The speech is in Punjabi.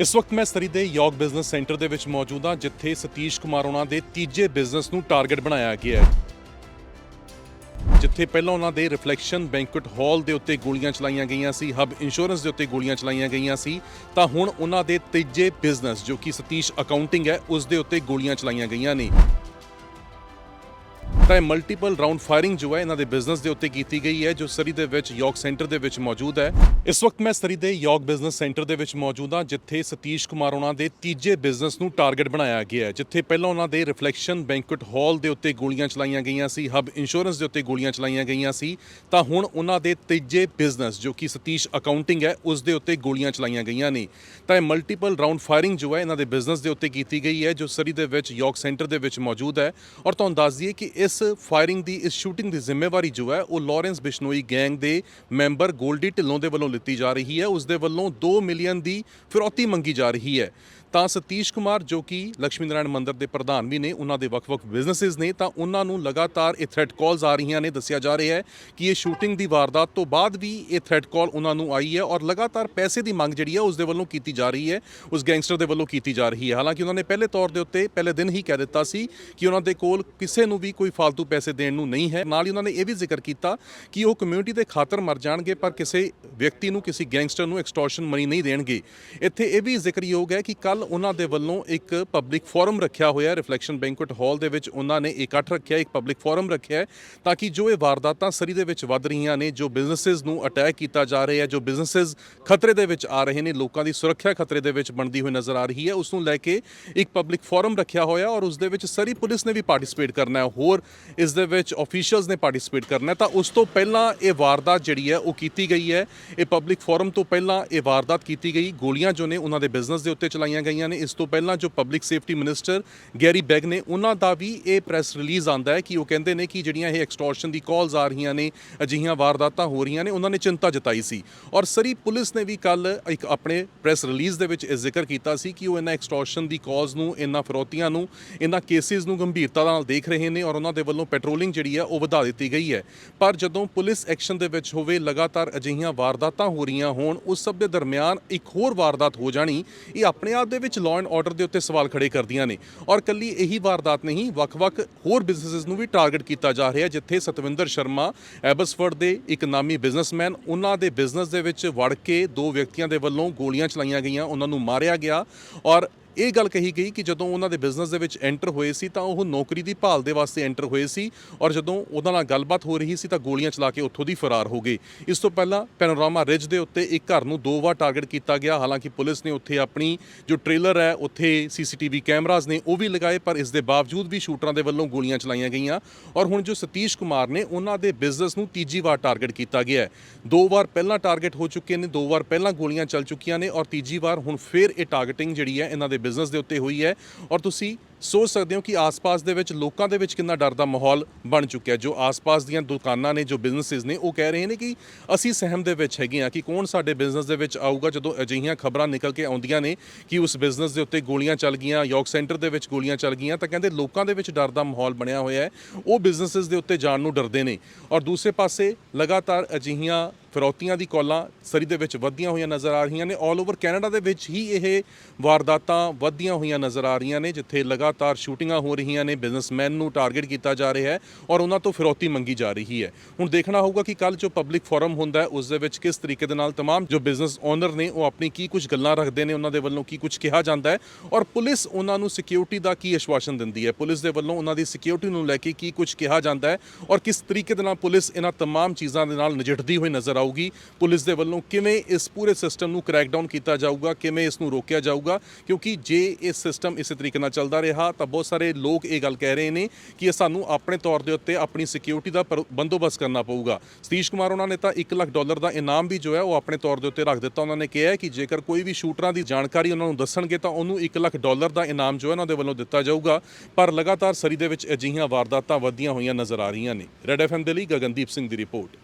ਇਸ ਵਕਤ ਮੈਂ ਸਰੀ ਦੇ ਯੋਗ ਬਿਜ਼ਨਸ ਸੈਂਟਰ ਦੇ ਵਿੱਚ ਮੌਜੂਦ ਹਾਂ, ਜਿੱਥੇ ਸਤੀਸ਼ ਕੁਮਾਰ ਉਹਨਾਂ ਦੇ ਤੀਜੇ ਬਿਜ਼ਨਸ ਨੂੰ ਟਾਰਗੇਟ ਬਣਾਇਆ ਗਿਆ ਹੈ। ਜਿੱਥੇ ਪਹਿਲਾਂ ਉਹਨਾਂ ਦੇ ਰਿਫਲੈਕਸ਼ਨ ਬੈਂਕੁਏਟ ਹਾਲ ਦੇ ਉੱਤੇ ਗੋਲੀਆਂ ਚਲਾਈਆਂ ਗਈਆਂ ਸੀ, ਹਬ ਇੰਸ਼ੋਰੈਂਸ ਦੇ ਉੱਤੇ ਗੋਲੀਆਂ ਚਲਾਈਆਂ ਗਈਆਂ ਸੀ, ਤਾਂ ਹੁਣ ਉਹਨਾਂ ਦੇ ਤੀਜੇ ਬਿਜ਼ਨਸ ਜੋ ਕਿ ਸਤੀਸ਼ ਅਕਾਊਂਟਿੰਗ ਹੈ, ਉਸ ਦੇ ਉੱਤੇ ਗੋਲੀਆਂ ਚਲਾਈਆਂ ਗਈਆਂ ਨੇ। ਤਾਂ ਇਹ ਮਲਟੀਪਲ ਰਾਉਂਡ ਫਾਇਰਿੰਗ ਜੋ ਹੈ ਇਹਨਾਂ ਦੇ ਬਿਜ਼ਨਸ ਦੇ ਉੱਤੇ ਕੀਤੀ ਗਈ ਹੈ, ਜੋ ਸਰੀ ਦੇ ਵਿੱਚ ਯੋਗ ਸੈਂਟਰ ਦੇ ਵਿੱਚ ਮੌਜੂਦ ਹੈ। ਇਸ ਵਕਤ ਮੈਂ ਸਰੀ ਦੇ ਯੋਗ ਬਿਜ਼ਨਸ ਸੈਂਟਰ ਦੇ ਵਿੱਚ ਮੌਜੂਦ ਹਾਂ, ਜਿੱਥੇ ਸਤੀਸ਼ ਕੁਮਾਰ ਉਹਨਾਂ ਦੇ ਤੀਜੇ ਬਿਜ਼ਨਸ ਨੂੰ ਟਾਰਗੇਟ ਬਣਾਇਆ ਗਿਆ ਹੈ, ਜਿੱਥੇ ਪਹਿਲਾਂ ਉਹਨਾਂ ਦੇ ਰਿਫਲੈਕਸ਼ਨ ਬੈਂਕੁਏਟ ਹਾਲ ਦੇ ਉੱਤੇ ਗੋਲੀਆਂ ਚਲਾਈਆਂ ਗਈਆਂ ਸੀ ਹਬ ਇੰਸ਼ੋਰੈਂਸ ਦੇ ਉੱਤੇ ਗੋਲੀਆਂ ਚਲਾਈਆਂ ਗਈਆਂ ਸੀ। ਤਾਂ ਹੁਣ ਉਹਨਾਂ ਦੇ ਤੀਜੇ ਬਿਜ਼ਨਸ ਜੋ ਕਿ ਸਤੀਸ਼ ਅਕਾਊਂਟਿੰਗ ਹੈ, ਉਸ ਦੇ ਉੱਤੇ ਗੋਲੀਆਂ ਚਲਾਈਆਂ ਗਈਆਂ ਨੇ। ਤਾਂ ਇਹ ਮਲਟੀਪਲ ਰਾਉਂਡ ਫਾਇਰਿੰਗ ਜੋ ਹੈ ਇਹਨਾਂ ਦੇ ਬਿਜ਼ਨਸ ਦੇ ਉੱਤੇ ਕੀਤੀ ਗਈ ਹੈ, ਜੋ ਸਰੀ ਦੇ ਵਿੱਚ ਯੋਗ ਸੈਂਟਰ ਦੇ ਵਿੱਚ ਮੌਜੂਦ ਹੈ। ਔਰ ਤੁਹਾਨੂੰ ਦੱਸ ਦਈਏ ਕਿ ਇਸ ਫਾਇਰਿੰਗ ਦੀ ਇਸ ਸ਼ੂਟਿੰਗ ਦੀ ਜ਼ਿੰਮੇਵਾਰੀ ਜੋ ਹੈ, ਉਹ ਲਾਰੈਂਸ ਬਿਸ਼ਨੋਈ ਗੈਂਗ ਦੇ ਮੈਂਬਰ ਗੋਲਡੀ ਢਿੱਲੋਂ ਦੇ ਵੱਲੋਂ ਲਿੱਤੀ ਜਾ ਰਹੀ ਹੈ। ਉਸ ਦੇ ਵੱਲੋਂ 2 ਮਿਲੀਅਨ ਦੀ ਫਿਰੌਤੀ ਮੰਗੀ ਜਾ ਰਹੀ ਹੈ। ਤਾਂ ਸਤੀਸ਼ ਕੁਮਾਰ ਜੋ ਕਿ ਲక్ష్ਮੀ ਨਾਰਾਇਣ ਮੰਦਿਰ ਦੇ ਪ੍ਰਧਾਨ ਵੀ ਨੇ, ਉਹਨਾਂ ਦੇ ਵੱਖ-ਵੱਖ ਬਿਜ਼ਨੈਸਸ ਨੇ, ਤਾਂ ਉਹਨਾਂ ਨੂੰ ਲਗਾਤਾਰ ਇਹ ਥ੍ਰੈਟ ਕਾਲਸ ਆ ਰਹੀਆਂ ਨੇ, ਦੱਸਿਆ ਜਾ ਰਿਹਾ ਹੈ ਕਿ ਇਹ ਸ਼ੂਟਿੰਗ ਦੀ ਵਾਰਦਾਤ ਤੋਂ ਬਾਅਦ ਵੀ ਇਹ ਥ੍ਰੈਟ ਕਾਲ ਉਹਨਾਂ ਨੂੰ ਆਈ ਹੈ ਔਰ ਲਗਾਤਾਰ ਪੈਸੇ ਦੀ ਮੰਗ ਜਿਹੜੀ ਹੈ ਉਸ ਦੇ ਵੱਲੋਂ ਕੀਤੀ ਜਾ ਰਹੀ ਹੈ, ਉਸ ਗੈਂਗਸਟਰ ਦੇ ਵੱਲੋਂ ਕੀਤੀ ਜਾ ਰਹੀ ਹੈ। ਹਾਲਾਂਕਿ ਉਹਨਾਂ ਨੇ ਪਹਿਲੇ ਤੌਰ ਦੇ ਉੱਤੇ ਪਹਿਲੇ ਦਿਨ ਹੀ ਕਹਿ ਦਿੱਤਾ ਸੀ ਕਿ ਉਹਨਾਂ ਦੇ ਕੋਲ ਕਿਸੇ ਨੂੰ ਵੀ ਕੋਈ ਫਾਲਤੂ ਪੈਸੇ ਦੇਣ ਨੂੰ ਨਹੀਂ ਹੈ। ਨਾਲ ਹੀ ਉਹਨਾਂ ਨੇ ਇਹ ਵੀ ਜ਼ਿਕਰ ਕੀਤਾ ਕਿ ਉਹ ਕਮਿਊਨਿਟੀ ਦੇ ਖਾਤਰ ਮਰ ਜਾਣਗੇ, ਪਰ ਕਿਸੇ ਵਿਅਕਤੀ ਨੂੰ, ਕਿਸੇ ਗੈਂਗਸਟਰ ਨੂੰ ਐਕਸਟੋਰਸ਼ਨ ਮਨੀ ਨਹੀਂ ਦੇਣਗੇ। ਇੱਥੇ ਇਹ ਵੀ ਜ਼ਿਕਰਯੋਗ ਹੈ ਕਿ ਕੱਲ ਉਹਨਾਂ ਦੇ ਵੱਲੋਂ ਇੱਕ ਪਬਲਿਕ ਫੋਰਮ ਰੱਖਿਆ ਹੋਇਆ ਰਿਫਲੈਕਸ਼ਨ ਬੈਂਕੁਏਟ ਹਾਲ ਦੇ ਵਿੱਚ ਉਹਨਾਂ ਨੇ ਇਕੱਠ ਰੱਖਿਆ, ਇੱਕ ਪਬਲਿਕ ਫੋਰਮ ਰੱਖਿਆ ਹੈ, ਤਾਂ ਕਿ ਜੋ ਇਹ ਵਾਰਦਾਤਾਂ ਸਰੀ ਦੇ ਵਿੱਚ ਵੱਧ ਰਹੀਆਂ ਨੇ, ਜੋ ਬਿਜ਼ਨੈਸਿਸ ਨੂੰ ਅਟੈਕ ਕੀਤਾ ਜਾ ਰਿਹਾ ਹੈ, ਜੋ ਬਿਜ਼ਨੈਸਿਸ ਖਤਰੇ ਦੇ ਵਿੱਚ ਆ ਰਹੇ ਨੇ, ਲੋਕਾਂ ਦੀ ਸੁਰੱਖਿਆ ਖਤਰੇ ਦੇ ਵਿੱਚ ਬਣਦੀ ਹੋਈ ਨਜ਼ਰ ਆ ਰਹੀ ਹੈ, ਉਸ ਨੂੰ ਲੈ ਕੇ ਇੱਕ ਪਬਲਿਕ ਫੋਰਮ ਰੱਖਿਆ ਹੋਇਆ ਔਰ ਉਸ ਦੇ ਵਿੱਚ ਸਰੀ ਪੁਲਿਸ ਨੇ ਵੀ ਪਾਰਟਿਸਿਪੇਟ ਕਰਨਾ ਹੈ, ਹੋਰ ਇਸ ਦੇ ਵਿੱਚ ਅਫੀਸ਼ੀਅਲਸ ਨੇ ਪਾਰਟਿਸਿਪੇਟ ਕਰਨਾ ਹੈ, ਤਾਂ ਉਸ ਤੋਂ ਪਹਿਲਾਂ ਇਹ ਵਾਰਦਾਤ ਜਿਹੜੀ ਹੈ, ਉਹ ਕੀਤੀ ਗਈ ਹੈ। ਇਹ ਪਬਲਿਕ ਫੋਰਮ ਤੋਂ ਪਹਿਲਾਂ ਇਹ ਵਾਰਦਾਤ ਕੀਤੀ ਗਈ, ਗੋਲੀਆਂ ਜੋ ਨੇ ਉਹਨਾਂ ਦੇ ਬਿਜ਼ਨਸ ਦੇ ਉੱਤੇ ਚਲਾਈਆਂ ਗਈਆਂ। ਨੇ। ਇਸ ਤੋਂ ਪਹਿਲਾਂ ਜੋ public safety minister Garry Begg ਨੇ, ਉਹਨਾਂ ਦਾ ਵੀ ਇਹ ਪ੍ਰੈਸ ਰਿਲੀਜ਼ ਆਂਦਾ ਹੈ ਕਿ ਉਹ ਕਹਿੰਦੇ ਨੇ ਕਿ ਜਿਹੜੀਆਂ ਇਹ ਐਕਸਟੋਰਸ਼ਨ ਦੀ ਕਾਲਸ ਆ ਰਹੀਆਂ ਨੇ, ਅਜਿਹੀਆਂ ਵਾਰਦਾਤਾਂ ਹੋ ਰਹੀਆਂ ਨੇ, ਉਹਨਾਂ ਨੇ ਚਿੰਤਾ ਜਤਾਈ ਸੀ। ਔਰ ਸਰੀ ਪੁਲਿਸ ਨੇ ਵੀ ਕੱਲ ਇੱਕ ਆਪਣੇ ਪ੍ਰੈਸ ਰਿਲੀਜ਼ ਦੇ ਵਿੱਚ ਇਹ ਜ਼ਿਕਰ ਕੀਤਾ ਸੀ ਕਿ ਉਹ ਇਹਨਾਂ ਐਕਸਟੋਰਸ਼ਨ ਦੀ ਕਾਲਸ ਨੂੰ, ਇਹਨਾਂ ਫਰੋਤੀਆਂ ਨੂੰ, ਇਹਨਾਂ ਕੇਸਿਸ ਨੂੰ ਗੰਭੀਰਤਾ ਨਾਲ ਦੇਖ ਰਹੇ ਨੇ ਔਰ ਉਹਨਾਂ ਦੇ ਵੱਲੋਂ ਪੈਟਰੋਲਿੰਗ ਜਿਹੜੀ ਹੈ ਉਹ ਵਧਾ ਦਿੱਤੀ ਗਈ ਹੈ। ਪਰ ਜਦੋਂ ਪੁਲਿਸ ਐਕਸ਼ਨ ਦੇ ਵਿੱਚ ਹੋਵੇ, ਲਗਾਤਾਰ ਅਜਿਹੀਆਂ ਵਾਰਦਾਤਾਂ ਹੋ ਰਹੀਆਂ ਹੋਣ, ਉਸ ਸਭ ਦੇ ਦਰਮਿਆਨ ਇੱਕ ਹੋਰ ਵਾਰਦਾਤ ਹੋ ਜਾਣੀ, ਇਹ ਆਪਣੇ ਆਪ ਦੇ ਵਿੱਚ ਲਾਅ ਐਂਡ ਆਰਡਰ ਦੇ ਉੱਤੇ ਸਵਾਲ ਖੜੇ ਕਰਦੀਆਂ ਨੇ। ਔਰ ਕੱਲੀ ਇਹੀ ਵਾਰਦਾਤ ਨਹੀਂ, ਵੱਖ-ਵੱਖ ਹੋਰ ਬਿਜ਼ਨੈਸਸ ਨੂੰ ਵੀ ਟਾਰਗੇਟ ਕੀਤਾ ਜਾ ਰਿਹਾ ਜਿੱਥੇ ਸਤਵਿੰਦਰ ਸ਼ਰਮਾ ਐਬਸਫੋਰਡ ਦੇ ਇੱਕ ਨਾਮੀ ਬਿਜ਼ਨਸਮੈਨ ਉਹਨਾਂ ਦੇ ਬਿਜ਼ਨਸ ਦੇ ਵਿੱਚ ਵੜ ਕੇ ਦੋ ਵਿਅਕਤੀਆਂ ਦੇ ਵੱਲੋਂ ਗੋਲੀਆਂ ਚਲਾਈਆਂ ਗਈਆਂ, ਉਹਨਾਂ ਨੂੰ ਮਾਰਿਆ ਗਿਆ। ਔਰ ਇਹ ਗੱਲ ਕਹੀ ਗਈ ਕਿ ਜਦੋਂ ਉਹਨਾਂ ਦੇ ਬਿਜ਼ਨਸ ਦੇ ਵਿੱਚ ਐਂਟਰ ਹੋਏ ਸੀ ਤਾਂ ਉਹ ਨੌਕਰੀ ਦੀ ਭਾਲ ਦੇ ਵਾਸਤੇ ਐਂਟਰ ਹੋਏ ਸੀ ਔਰ ਜਦੋਂ ਉਹਨਾਂ ਨਾਲ ਗੱਲਬਾਤ ਹੋ ਰਹੀ ਸੀ ਤਾਂ ਗੋਲੀਆਂ ਚਲਾ ਕੇ ਉੱਥੋਂ ਦੀ ਫਰਾਰ ਹੋ ਗਏ। ਇਸ ਤੋਂ ਪਹਿਲਾਂ ਪੈਨੋਰਾਮਾ ਰਿਜ ਦੇ ਉੱਤੇ ਇੱਕ ਘਰ ਨੂੰ ਦੋ ਵਾਰ ਟਾਰਗੇਟ ਕੀਤਾ ਗਿਆ। ਹਾਲਾਂਕਿ ਪੁਲਿਸ ਨੇ ਉੱਥੇ ਆਪਣੀ ਜੋ ਟ੍ਰੇਲਰ ਹੈ, ਉੱਥੇ ਸੀਸੀਟੀਵੀ ਕੈਮਰਾਜ਼ ਨੇ ਉਹ ਵੀ ਲਗਾਏ, ਪਰ ਇਸ ਦੇ ਬਾਵਜੂਦ ਵੀ ਸ਼ੂਟਰਾਂ ਦੇ ਵੱਲੋਂ ਗੋਲੀਆਂ ਚਲਾਈਆਂ ਗਈਆਂ ਔਰ ਹੁਣ ਜੋ ਸਤੀਸ਼ ਕੁਮਾਰ ਨੇ ਉਹਨਾਂ ਦੇ ਬਿਜ਼ਨਸ ਨੂੰ ਤੀਜੀ ਵਾਰ ਟਾਰਗੇਟ ਕੀਤਾ ਗਿਆ ਹੈ। ਦੋ ਵਾਰ ਪਹਿਲਾਂ ਟਾਰਗੇਟ ਹੋ ਚੁੱਕੇ ਨੇ, ਦੋ ਵਾਰ ਪਹਿਲਾਂ ਗੋਲੀਆਂ ਚੱਲ ਚੁੱਕੀਆਂ ਨੇ ਔਰ ਤੀਜੀ ਵਾਰ ਹੁਣ ਫਿਰ ਇਹ ਟਾਰਗੇਟਿੰਗ ਜਿਹੜੀ ਹੈ, ਇਹਨਾਂ ਦੇ ਬਿਜ਼ਨਸ ਦੇ ਉੱਤੇ ਹੋਈ ਹੈ ਔਰ ਤੁਸੀਂ ਸੋਚ ਸਕਦੇ ਹੋ ਕਿ ਆਸ-ਪਾਸ ਦੇ ਵਿੱਚ, ਲੋਕਾਂ ਦੇ ਵਿੱਚ ਕਿੰਨਾ ਡਰ ਦਾ ਮਾਹੌਲ ਬਣ ਚੁੱਕਿਆ ਜੋ ਆਸ-ਪਾਸ ਦੀਆਂ ਦੁਕਾਨਾਂ ਨੇ, ਜੋ ਬਿਜ਼ਨੈਸਿਸ ਨੇ, ਉਹ ਕਹਿ ਰਹੇ ਨੇ ਕਿ ਅਸੀਂ ਸਹਿਮ ਦੇ ਵਿੱਚ ਹੈਗੇ ਆ ਕਿ ਕੌਣ ਸਾਡੇ ਬਿਜ਼ਨਸ ਦੇ ਵਿੱਚ ਆਊਗਾ ਜਦੋਂ ਅਜਿਹੀਆਂ ਖਬਰਾਂ ਨਿਕਲ ਕੇ ਆਉਂਦੀਆਂ ਨੇ ਕਿ ਉਸ ਬਿਜ਼ਨਸ ਦੇ ਉੱਤੇ ਗੋਲੀਆਂ ਚੱਲ ਗਈਆਂ, ਯੋਗ ਸੈਂਟਰ ਦੇ ਵਿੱਚ ਗੋਲੀਆਂ ਚੱਲ ਗਈਆਂ, ਤਾਂ ਕਹਿੰਦੇ ਲੋਕਾਂ ਦੇ ਵਿੱਚ ਡਰ ਦਾ ਮਾਹੌਲ ਬਣਿਆ ਹੋਇਆ ਹੈ। ਉਹ ਬਿਜ਼ਨੈਸਿਸ ਦੇ ਉੱਤੇ ਜਾਣ ਨੂੰ ਡਰਦੇ ਨੇ। ਔਰ ਦੂਸਰੇ ਪਾਸੇ ਲਗਾਤਾਰ ਅਜਿਹੀਆਂ ਫਿਰੌਤੀਆਂ ਦੀ ਕਾਲਾਂ ਸਰੀ ਦੇ ਵਿੱਚ ਵੱਧਦੀਆਂ ਹੋਈਆਂ ਨਜ਼ਰ ਆ ਰਹੀਆਂ ਨੇ। 올 ਓਵਰ ਕੈਨੇਡਾ ਦੇ ਵਿੱਚ ਹੀ ਇਹ ਵਾਰਦਾਤਾਂ ਵੱਧਦੀਆਂ ਹੋਈਆਂ ਨਜ਼ਰ ਆ ਰਹੀਆਂ ਨੇ, ਜਿੱਥੇ ਲਗਾਤਾਰ ਸ਼ੂਟਿੰਗਾਂ ਹੋ ਰਹੀਆਂ ਨੇ ਬਿਜ਼ਨਸਮੈਨ ਨੂੰ ਟਾਰਗੇਟ ਕੀਤਾ ਜਾ ਰਿਹਾ ਹੈ ਔਰ ਉਹਨਾਂ ਤੋਂ ਫਿਰੌਤੀ ਮੰਗੀ ਜਾ ਰਹੀ ਹੈ ਹੁਣ ਦੇਖਣਾ ਹੋਊਗਾ ਕਿ ਕੱਲ ਜੋ ਪਬਲਿਕ ਫੋਰਮ ਹੁੰਦਾ ਹੈ ਉਸ ਦੇ ਵਿੱਚ ਕਿਸ ਤਰੀਕੇ ਦੇ ਨਾਲ तमाम ਜੋ ਬਿਜ਼ਨਸ ਓਨਰ ਨੇ ਉਹ ਆਪਣੀ ਕੀ ਕੁਝ ਗੱਲਾਂ ਰੱਖਦੇ ਨੇ ਉਹਨਾਂ ਦੇ ਵੱਲੋਂ ਕੀ ਕੁਝ ਕਿਹਾ ਜਾਂਦਾ ਹੈ ਔਰ ਪੁਲਿਸ ਉਹਨਾਂ ਨੂੰ ਸਿਕਿਉਰਿਟੀ ਦਾ ਕੀ ਆਸ਼ਵਾਸਨ ਦਿੰਦੀ ਹੈ ਪੁਲਿਸ ਦੇ ਵੱਲੋਂ ਉਹਨਾਂ ਦੀ ਸਿਕਿਉਰਿਟੀ ਨੂੰ ਲੈ ਕੇ ਕੀ ਕੁਝ ਕਿਹਾ ਜਾਂਦਾ ਹੈ ਔਰ ਕਿਸ ਤਰੀਕੇ ਦੇ ਨਾਲ ਪੁਲਿਸ ਇਹਨਾਂ तमाम ਚੀਜ਼ਾਂ ਦੇ ਨਾਲ ਨਜਿੱਠਦੀ ਹੋਈ ਨਜ਼ਰ ਆਊਗੀ ਪੁਲਿਸ ਦੇ ਵੱਲੋਂ ਕਿਵੇਂ ਇਸ ਪੂਰੇ ਸਿਸਟਮ ਨੂੰ ਕ੍ਰੈਕ ਡਾਊਨ ਕੀਤਾ ਜਾਊਗਾ ਕਿਵੇਂ ਇਸ ਨੂੰ ਰੋਕਿਆ ਜਾਊਗਾ ਕਿਉਂਕਿ ਜੇ ਇਹ ਸਿਸਟਮ ਇਸੇ ਤਰੀਕੇ ਨਾਲ ਚੱਲਦਾ ਰਿਹਾ ਤਾਂ ਬਹੁਤ ਸਾਰੇ ਲੋਕ ਇਹ ਗੱਲ ਕਹਿ ਰਹੇ ਨੇ ਕਿ ਇਹ ਸਾਨੂੰ ਆਪਣੇ ਤੌਰ ਦੇ ਉੱਤੇ ਆਪਣੀ ਸਿਕਿਉਰਿਟੀ ਦਾ ਪਰ- ਬੰਦੋਬਸਤ ਕਰਨਾ ਪਊਗਾ। ਸਤੀਸ਼ ਕੁਮਾਰ ਉਹਨਾਂ ਨੇ ਤਾਂ 1 ਲੱਖ ਡਾਲਰ ਦਾ ਇਨਾਮ ਵੀ ਜੋ ਹੈ ਉਹ ਆਪਣੇ ਤੌਰ ਦੇ ਉੱਤੇ ਰੱਖ ਦਿੱਤਾ। ਉਹਨਾਂ ਨੇ ਕਿਹਾ ਹੈ ਕਿ ਜੇਕਰ ਕੋਈ ਵੀ ਸ਼ੂਟਰਾਂ ਦੀ ਜਾਣਕਾਰੀ ਉਹਨਾਂ ਨੂੰ ਦੱਸਣਗੇ ਤਾਂ ਉਹਨੂੰ 1 ਲੱਖ ਡਾਲਰ ਦਾ ਇਨਾਮ ਜੋ ਹੈ ਉਹਨਾਂ ਦੇ ਵੱਲੋਂ ਦਿੱਤਾ ਜਾਊਗਾ। ਪਰ ਲਗਾਤਾਰ ਸਰੀ ਦੇ ਵਿੱਚ ਅਜਿਹੀਆਂ ਵਾਰਦਾਤਾਂ ਵੱਧਦੀਆਂ ਹੋਈਆਂ ਨਜ਼ਰ ਆ ਰਹੀਆਂ ਨੇ। ਰੈਡ ਐਫਐਮ ਦੇ ਲਈ ਗਗਨਦੀਪ ਸਿੰਘ ਦੀ ਰਿਪੋਰਟ।